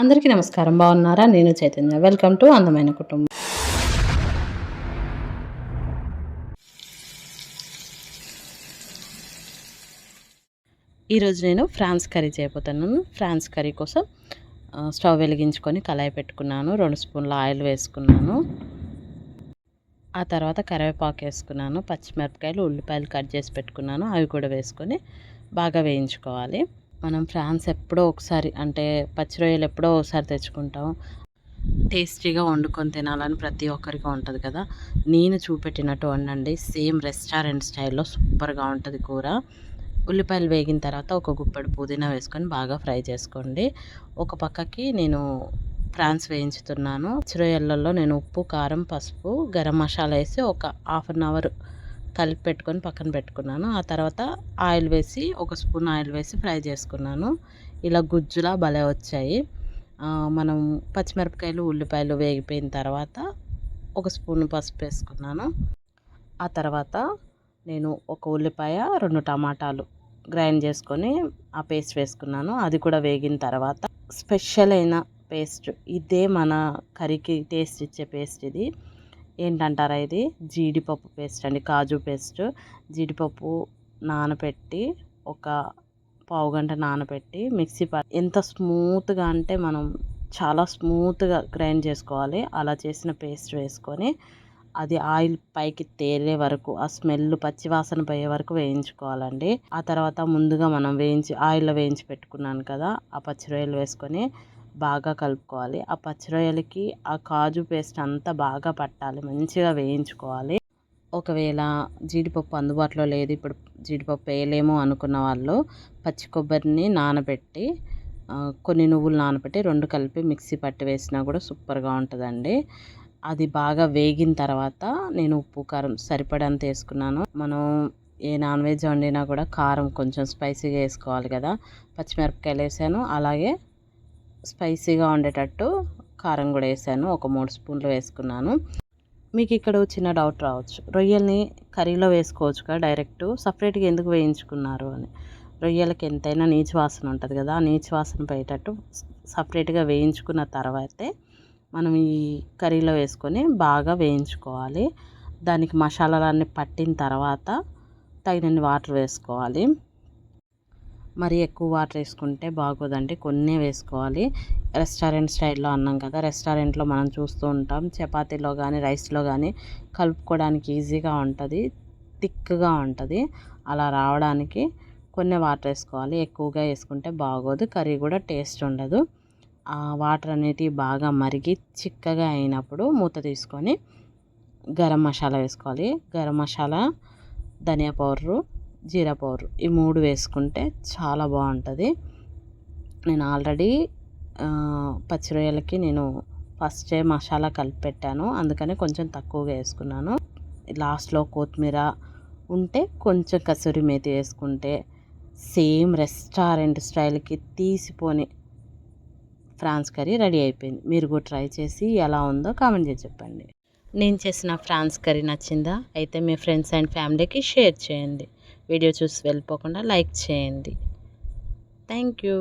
అందరికీ నమస్కారం. బాగున్నారా? నేను చైతన్య. వెల్కమ్ టు అందమైన కుటుంబం. ఈరోజు నేను ఫ్రాన్స్ కర్రీ చేయబోతున్నాను. ఫ్రాన్స్ కర్రీ కోసం స్టవ్ వెలిగించుకొని కళాయి పెట్టుకున్నాను. రెండు స్పూన్ల ఆయిల్ వేసుకున్నాను. ఆ తర్వాత కరివేపాకు వేసుకున్నాను. పచ్చిమిరపకాయలు ఉల్లిపాయలు కట్ చేసి పెట్టుకున్నాను. అవి కూడా వేసుకొని బాగా వేయించుకోవాలి. మనం ఫ్రాన్స్ ఎప్పుడో ఒకసారి అంటే పచ్చి రొయ్యలు ఎప్పుడో ఒకసారి తెచ్చుకుంటాం. టేస్టీగా వండుకొని తినాలని ప్రతి ఒక్కరికి ఉంటుంది కదా. నేను చూపెట్టినట్టు వండండి. సేమ్ రెస్టారెంట్ స్టైల్లో సూపర్గా ఉంటుంది కూర. ఉల్లిపాయలు వేగిన తర్వాత ఒక గుప్పెడు పుదీనా వేసుకొని బాగా ఫ్రై చేసుకోండి. ఒక పక్కకి నేను ప్రాన్స్ వేయించుతున్నాను. చిరొయ్యలలో నేను ఉప్పు కారం పసుపు గరం మసాలా వేసి ఒక హాఫ్ అన్ అవర్ కలిపి పెట్టుకొని పక్కన పెట్టుకున్నాను. ఆ తర్వాత ఆయిల్ వేసి ఒక స్పూన్ ఆయిల్ వేసి ఫ్రై చేసుకున్నాను. ఇలా గుజ్జులా భలే వచ్చాయి. మనం పచ్చిమిరపకాయలు ఉల్లిపాయలు వేగిపోయిన తర్వాత ఒక స్పూన్ పసుపు వేసుకున్నాను. ఆ తర్వాత నేను ఒక ఉల్లిపాయ రెండు టమాటాలు గ్రైండ్ చేసుకొని ఆ పేస్ట్ వేసుకున్నాను. అది కూడా వేగిన తర్వాత స్పెషల్ అయిన పేస్ట్. ఇదే మన కర్రీకి టేస్ట్ ఇచ్చే పేస్ట్ ఇది. ఏంటంటారా ఇది? జీడిపప్పు పేస్ట్ అండి. కాజు పేస్ట్. జీడిపప్పు నానబెట్టి ఒక పావు గంట నానబెట్టి మిక్సీ పట్ ఎంత స్మూత్గా అంటే మనం చాలా స్మూత్గా గ్రైండ్ చేసుకోవాలి. అలా చేసిన పేస్ట్ వేసుకొని అది ఆయిల్ పైకి తేలే వరకు ఆ స్మెల్ పచ్చివాసన పోయే వరకు వేయించుకోవాలండి. ఆ తర్వాత ముందుగా మనం వేయించి ఆయిల్లో వేయించి పెట్టుకున్నాను కదా ఆ పచ్చి రొయ్యలు వేసుకొని బాగా కలుపుకోవాలి. ఆ పచ్చి రొయ్యలకి ఆ కాజు పేస్ట్ అంతా బాగా పట్టాలి. మంచిగా వేయించుకోవాలి. ఒకవేళ జీడిపప్పు అందుబాటులో లేదు. ఇప్పుడు జీడిపప్పు వేయలేము అనుకున్న వాళ్ళు పచ్చి కొబ్బరిని నానబెట్టి కొన్ని నువ్వులు నానబెట్టి రెండు కలిపి మిక్సీ పట్టి వేసినా కూడా సూపర్గా ఉంటుందండి. అది బాగా వేగిన తర్వాత నేను ఉప్పు కారం సరిపడంత వేసుకున్నాను. మనం ఏ నాన్ వెజ్ వండినా కూడా కారం కొంచెం స్పైసీగా వేసుకోవాలి కదా. పచ్చిమిరపకాయలు వేసాను. అలాగే స్పైసీగా ఉండేటట్టు కారం కూడా వేసాను. ఒక మూడు స్పూన్లు వేసుకున్నాను. మీకు ఇక్కడ చిన్న డౌట్ రావచ్చు. రొయ్యల్ని కర్రీలో వేసుకోవచ్చు కదా డైరెక్ట్. సపరేట్గా ఎందుకు వేయించుకున్నారు అని. రొయ్యలకి ఎంతైనా నీచు వాసన ఉంటుంది కదా. ఆ నీచు వాసన పోయేటట్టు సపరేట్గా వేయించుకున్న తర్వాతే మనం ఈ కర్రీలో వేసుకొని బాగా వేయించుకోవాలి. దానికి మసాలాలన్నీ పట్టిన తర్వాత తగినన్ని వాటర్ వేసుకోవాలి. మరి ఎక్కువ వాటర్ వేసుకుంటే బాగోదండి. కొన్ని వేసుకోవాలి. రెస్టారెంట్ స్టైల్లో అన్నాం కదా రెస్టారెంట్లో మనం చూస్తూ ఉంటాం. చపాతీలో కానీ రైస్లో కానీ కలుపుకోవడానికి ఈజీగా ఉంటుంది. థిక్గా ఉంటుంది. అలా రావడానికి కొన్ని వాటర్ వేసుకోవాలి. ఎక్కువగా వేసుకుంటే బాగోదు. కర్రీ కూడా టేస్ట్ ఉండదు. ఆ వాటర్ అనేది బాగా మరిగి చిక్కగా అయినప్పుడు మూత తీసుకొని గరం మసాలా వేసుకోవాలి. గరం మసాలా ధనియా పౌడరు జీరా పౌడర్ ఈ మూడు వేసుకుంటే చాలా బాగుంటుంది. నేను ఆల్రెడీ పచ్చి రొయ్యలకి నేను ఫస్టే మసాలా కలిపి పెట్టాను అందుకని కొంచెం తక్కువగా వేసుకున్నాను. లాస్ట్లో కొత్తిమీర ఉంటే కొంచెం కసూరి మేతి వేసుకుంటే సేమ్ రెస్టారెంట్ స్టైల్కి తీసిపోని ఫ్రాన్స్ కర్రీ రెడీ అయిపోయింది. మీరు కూడా ట్రై చేసి ఎలా ఉందో కామెంట్ చేసి చెప్పండి. నేను చేసిన ఫ్రాన్స్ కర్రీ నచ్చిందా? అయితే మీ ఫ్రెండ్స్ అండ్ ఫ్యామిలీకి షేర్ చేయండి. వీడియో చూసి వెళ్ళిపోకుండా లైక్ చేయండి. Thank you.